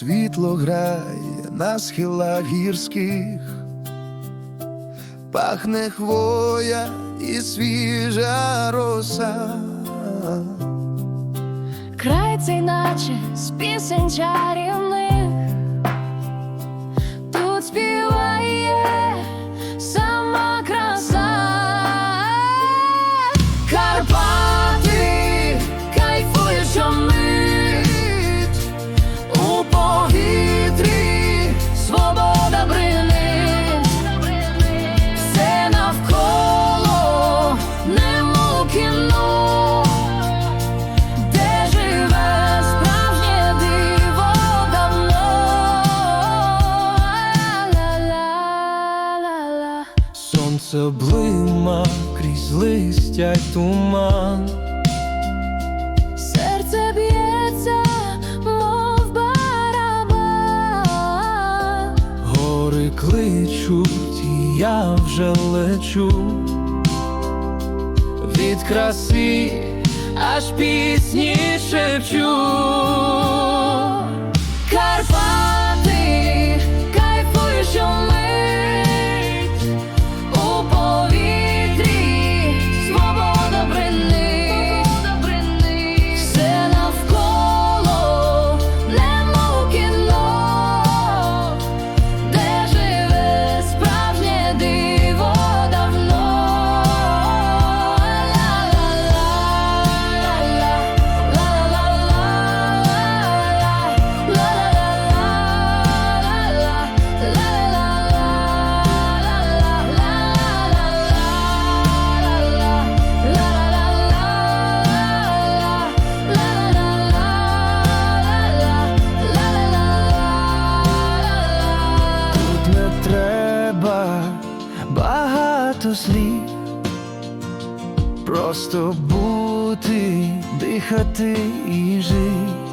світло грає на схилах гірських, пахне хвоя і свіжа роса. Край цей наче з пісень чарівних Сонце блима крізь листя й туман. Серце б'ється, мов барабан Гори кличуть, і я вже лечу від краси, аж пісні шепчу. Багато слів, просто бути, дихати і жити.